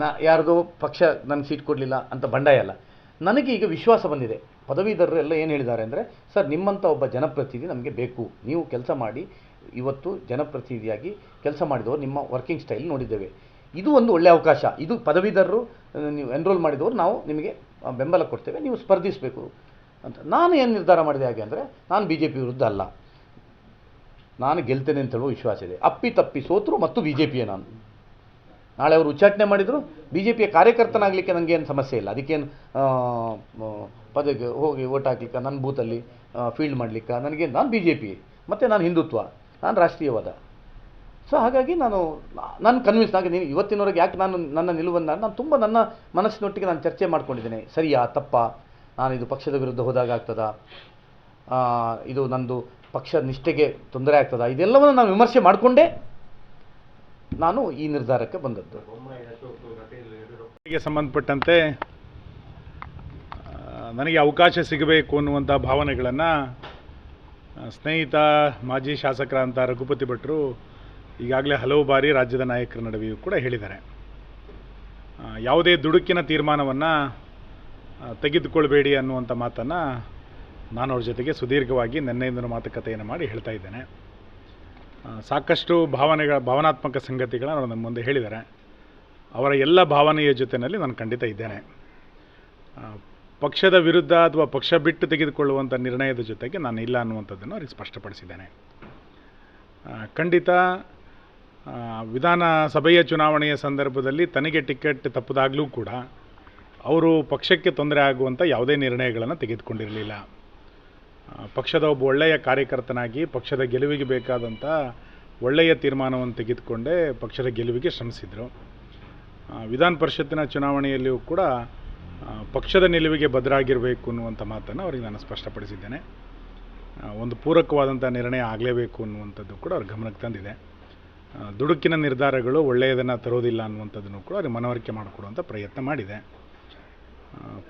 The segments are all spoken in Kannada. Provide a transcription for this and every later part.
ನಾ ಯಾರ್ದೋ ಪಕ್ಷ ನನಗೆ ಸೀಟ್ ಕೊಡಲಿಲ್ಲ ಅಂತ ಬಂಡಾಯ ಅಲ್ಲ. ನನಗೆ ಈಗ ವಿಶ್ವಾಸ ಬಂದಿದೆ. ಪದವೀಧರರು ಎಲ್ಲ ಏನು ಹೇಳಿದ್ದಾರೆ ಅಂದರೆ, ಸರ್ ನಿಮ್ಮಂಥ ಒಬ್ಬ ಜನಪ್ರತಿನಿಧಿ ನಮಗೆ ಬೇಕು. ನೀವು ಕೆಲಸ ಮಾಡಿ. ಇವತ್ತು ಜನಪ್ರತಿನಿಧಿಯಾಗಿ ಕೆಲಸ ಮಾಡಿದವರು ನಿಮ್ಮ ವರ್ಕಿಂಗ್ ಸ್ಟೈಲ್ ನೋಡಿದ್ದೇವೆ. ಇದು ಒಂದು ಒಳ್ಳೆಯ ಅವಕಾಶ. ಇದು ಪದವೀಧರರು ನೀವು ಎನ್ರೋಲ್ ಮಾಡಿದವರು ನಾವು ನಿಮಗೆ ಬೆಂಬಲ ಕೊಡ್ತೇವೆ. ನೀವು ಸ್ಪರ್ಧಿಸಬೇಕು ಅಂತ. ನಾನು ಏನು ನಿರ್ಧಾರ ಮಾಡಿದೆ ಹಾಗೆ ಅಂದರೆ, ನಾನು ಬಿ ಜೆ ಪಿ ವಿರುದ್ಧ ಅಲ್ಲ. ನಾನು ಗೆಲ್ತೇನೆ ಅಂತ ಹೇಳುವ ವಿಶ್ವಾಸ ಇದೆ. ಅಪ್ಪಿ ತಪ್ಪಿ ಸೋತರು ಮತ್ತು ಬಿ ಜೆ ಪಿಯೇ ನಾನು. ನಾಳೆ ಅವರು ಉಚ್ಚಾಟನೆ ಮಾಡಿದರು. ಬಿ ಜೆ ಪಿಯ ಕಾರ್ಯಕರ್ತನಾಗಲಿಕ್ಕೆ ನನಗೇನು ಸಮಸ್ಯೆ ಇಲ್ಲ. ಅದಕ್ಕೇನು ಪದಕ್ಕೆ ಹೋಗಿ ಓಟ್ ಹಾಕ್ಲಿಕ್ಕೆ ನನ್ನ ಬೂತಲ್ಲಿ ಫೀಲ್ಡ್ ಮಾಡಲಿಕ್ಕೆ ನನಗೆ ನಾನು ಬಿ ಜೆ ಪಿ ಮತ್ತು ನಾನು ಹಿಂದುತ್ವ. ನಾನು ರಾಷ್ಟ್ರೀಯವಾದ. ಸೊ ಹಾಗಾಗಿ ನಾನು ನಾನು ಕನ್ವಿನ್ಸ್ ಆಗಿ ನೀನು ಇವತ್ತಿನವರೆಗೆ ಯಾಕೆ ನಾನು ನನ್ನ ನಿಲುವನ್ನು, ನಾನು ತುಂಬ ನನ್ನ ಮನಸ್ಸಿನೊಟ್ಟಿಗೆ ನಾನು ಚರ್ಚೆ ಮಾಡ್ಕೊಂಡಿದ್ದೇನೆ. ಸರಿಯಾ, ತಪ್ಪ? ನಾನು ಇದು ಪಕ್ಷದ ವಿರುದ್ಧ ಹೋದಾಗ ಆಗ್ತದ? ಇದು ನಂದು ಪಕ್ಷ ನಿಷ್ಠೆಗೆ ತೊಂದರೆ ಆಗ್ತದ? ಇದೆಲ್ಲವನ್ನು ನಾನು ವಿಮರ್ಶೆ ಮಾಡಿಕೊಂಡೇ. ನಾನು ಈ ನಿರ್ಧಾರಕ್ಕೆ ಬಂದದ್ದು. ಸಂಬಂಧಪಟ್ಟಂತೆ ನನಗೆ ಅವಕಾಶ ಸಿಗಬೇಕು ಅನ್ನುವಂಥ ಭಾವನೆಗಳನ್ನು ಸ್ನೇಹಿತ, ಮಾಜಿ ಶಾಸಕರಂಥ ರಘುಪತಿ ಭಟ್ರು ಈಗಾಗಲೇ ಹಲವು ಬಾರಿ ರಾಜ್ಯದ ನಾಯಕರ ನಡುವೆಯೂ ಕೂಡ ಹೇಳಿದ್ದಾರೆ. ಯಾವುದೇ ದುಡುಕಿನ ತೀರ್ಮಾನವನ್ನು ತೆಗೆದುಕೊಳ್ಬೇಡಿ ಅನ್ನುವಂಥ ಮಾತನ್ನು ನಾನು ಅವ್ರ ಜೊತೆಗೆ ಸುದೀರ್ಘವಾಗಿ ನಿನ್ನೆಯಿಂದ ಮಾತುಕತೆಯನ್ನು ಮಾಡಿ ಹೇಳ್ತಾ ಇದ್ದೇನೆ. ಸಾಕಷ್ಟು ಭಾವನೆಗಳ, ಭಾವನಾತ್ಮಕ ಸಂಗತಿಗಳನ್ನು ಅವರು ನಮ್ಮ ಮುಂದೆ ಹೇಳಿದ್ದಾರೆ. ಅವರ ಎಲ್ಲ ಭಾವನೆಯ ಜೊತೆಯಲ್ಲಿ ನಾನು ಖಂಡಿತ ಇದ್ದೇನೆ. ಪಕ್ಷದ ವಿರುದ್ಧ ಅಥವಾ ಪಕ್ಷ ಬಿಟ್ಟು ತೆಗೆದುಕೊಳ್ಳುವಂಥ ನಿರ್ಣಯದ ಜೊತೆಗೆ ನಾನು ಇಲ್ಲ ಅನ್ನುವಂಥದ್ದನ್ನು ಅವ್ರಿಗೆ ಸ್ಪಷ್ಟಪಡಿಸಿದ್ದೇನೆ. ಖಂಡಿತ ವಿಧಾನಸಭೆಯ ಚುನಾವಣೆಯ ಸಂದರ್ಭದಲ್ಲಿ ತನಗೆ ಟಿಕೆಟ್ ತಪ್ಪದಾಗಲೂ ಕೂಡ ಅವರು ಪಕ್ಷಕ್ಕೆ ತೊಂದರೆ ಆಗುವಂಥ ಯಾವುದೇ ನಿರ್ಣಯಗಳನ್ನು ತೆಗೆದುಕೊಂಡಿರಲಿಲ್ಲ. ಪಕ್ಷದ ಒಬ್ಬ ಒಳ್ಳೆಯ ಕಾರ್ಯಕರ್ತನಾಗಿ ಪಕ್ಷದ ಗೆಲುವಿಗೆ ಬೇಕಾದಂಥ ಒಳ್ಳೆಯ ತೀರ್ಮಾನವನ್ನು ತೆಗೆದುಕೊಂಡೇ ಪಕ್ಷದ ಗೆಲುವಿಗೆ ಶ್ರಮಿಸಿದರು. ವಿಧಾನ ಪರಿಷತ್ತಿನ ಚುನಾವಣೆಯಲ್ಲಿಯೂ ಕೂಡ ಪಕ್ಷದ ನಿಲುವಿಗೆ ಬದ್ಧರಾಗಿರಬೇಕು ಅನ್ನುವಂಥ ಮಾತನ್ನು ಅವರಿಗೆ ನಾನು ಸ್ಪಷ್ಟಪಡಿಸಿದ್ದೇನೆ. ಒಂದು ಪೂರಕವಾದಂಥ ನಿರ್ಣಯ ಆಗಲೇಬೇಕು ಅನ್ನುವಂಥದ್ದು ಕೂಡ ಅವ್ರ ಗಮನಕ್ಕೆ ತಂದಿದೆ. ದುಡುಕಿನ ನಿರ್ಧಾರಗಳು ಒಳ್ಳೆಯದನ್ನು ತರೋದಿಲ್ಲ ಅನ್ನುವಂಥದ್ದನ್ನು ಕೂಡ ಅವ್ರಿಗೆ ಮನವರಿಕೆ ಮಾಡಿಕೊಡುವಂಥ ಪ್ರಯತ್ನ ಮಾಡಿದೆ.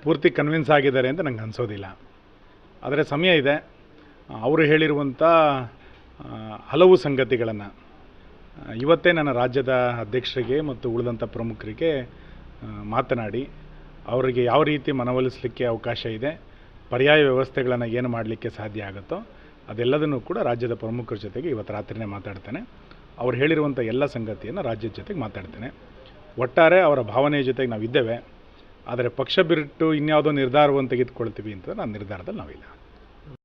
ಪೂರ್ತಿ ಕನ್ವಿನ್ಸ್ ಆಗಿದ್ದಾರೆ ಅಂತ ನಂಗೆ ಅನಿಸೋದಿಲ್ಲ. ಆದರೆ ಸಮಯ ಇದೆ. ಅವರು ಹೇಳಿರುವಂಥ ಹಲವು ಸಂಗತಿಗಳನ್ನು ಇವತ್ತೇ ನನ್ನ ರಾಜ್ಯದ ಅಧ್ಯಕ್ಷರಿಗೆ ಮತ್ತು ಉಳಿದಂಥ ಪ್ರಮುಖರಿಗೆ ಮಾತನಾಡಿ, ಅವರಿಗೆ ಯಾವ ರೀತಿ ಮನವೊಲಿಸಲಿಕ್ಕೆ ಅವಕಾಶ ಇದೆ, ಪರ್ಯಾಯ ವ್ಯವಸ್ಥೆಗಳನ್ನು ಏನು ಮಾಡಲಿಕ್ಕೆ ಸಾಧ್ಯ ಆಗುತ್ತೋ, ಅದೆಲ್ಲದನ್ನು ಕೂಡ ರಾಜ್ಯದ ಪ್ರಮುಖರ ಜೊತೆಗೆ ಇವತ್ತು ರಾತ್ರಿನೇ ಮಾತಾಡ್ತೇನೆ. ಅವ್ರು ಹೇಳಿರುವಂಥ ಎಲ್ಲ ಸಂಗತಿಯನ್ನು ರಾಜ್ಯದ ಜೊತೆಗೆ ಮಾತಾಡ್ತೇನೆ. ಒಟ್ಟಾರೆ ಅವರ ಭಾವನೆಯ ಜೊತೆಗೆ ನಾವು ಇದ್ದೇವೆ ಆದರೆ ಪಕ್ಷ ಬಿಟ್ಟು ಇನ್ಯಾವುದೋ ನಿರ್ಧಾರವನ್ನು ತೆಗೆದುಕೊಳ್ತೀವಿ ಅಂತ ನಾನು ನಿರ್ಧಾರದಲ್ಲಿ ನಾವಿಲ್ಲ.